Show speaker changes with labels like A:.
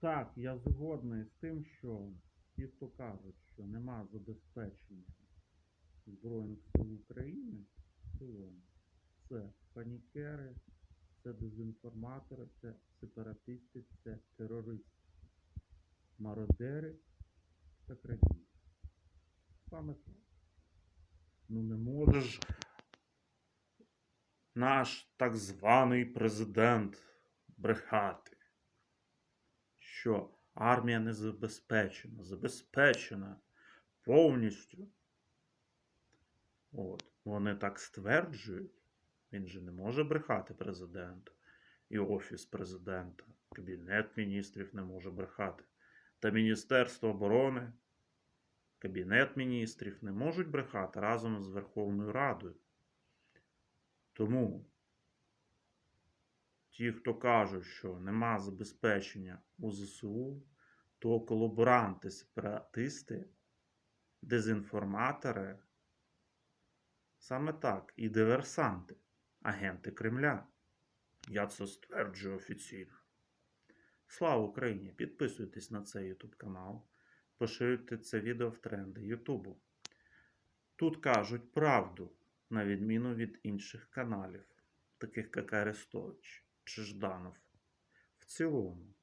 A: Так, я згодний з тим, що ті, хто кажуть, що нема забезпечення Збройних сил України це панікери, це дезінформатори, це сепаратисти, це терористи, мародери та крадії. Саме так. Ну не можеш наш так званий президент брехати що армія не забезпечена, забезпечена повністю. От. Вони так стверджують. Він же не може брехати президенту. І Офіс президента, Кабінет міністрів не може брехати. Та Міністерство оборони, Кабінет міністрів не можуть брехати разом з Верховною Радою. Тому ті, хто кажуть, що нема забезпечення у ЗСУ, то колаборанти, сепаратисти, дезінформатори, саме так, і диверсанти, агенти Кремля. Я це стверджую офіційно. Слава Україні! Підписуйтесь на цей YouTube канал, поширюйте це відео в тренди Ютубу. Тут кажуть правду, на відміну від інших каналів, таких як Арестович Жданов. В цілому,